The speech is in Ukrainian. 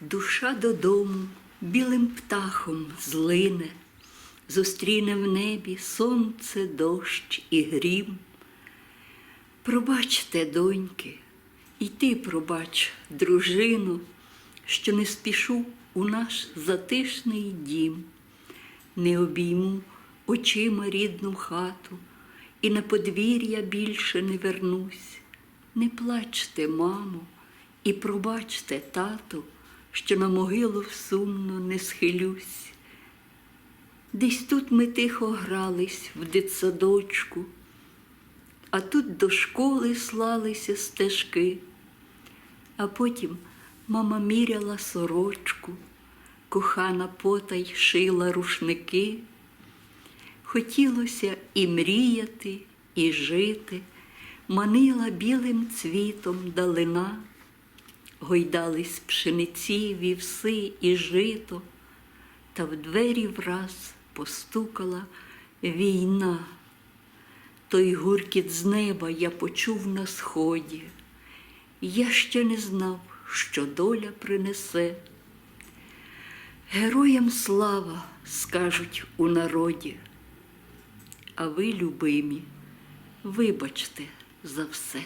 Душа додому білим птахом злине, зустріне в небі сонце, дощ і грім. Пробачте, доньки, і ти пробач, дружину, що не спішу у наш затишний дім, не обійму очима рідну хату, і на подвір'я більше не вернусь. Не плачте, мамо, і пробачте, тату, що на могилу сумно не схилюсь. Десь тут ми тихо грались в дитсадочку, а тут до школи слалися стежки, а потім мама міряла сорочку, кохана потай шила рушники. Хотілося і мріяти, і жити, манила білим цвітом далина, гойдались пшениці, вівси і жито, та в двері враз постукала війна. Той гуркіт з неба я почув на сході. Я ще не знав, що доля принесе. Героям слава скажуть у народі, а ви, любимі, вибачте за все.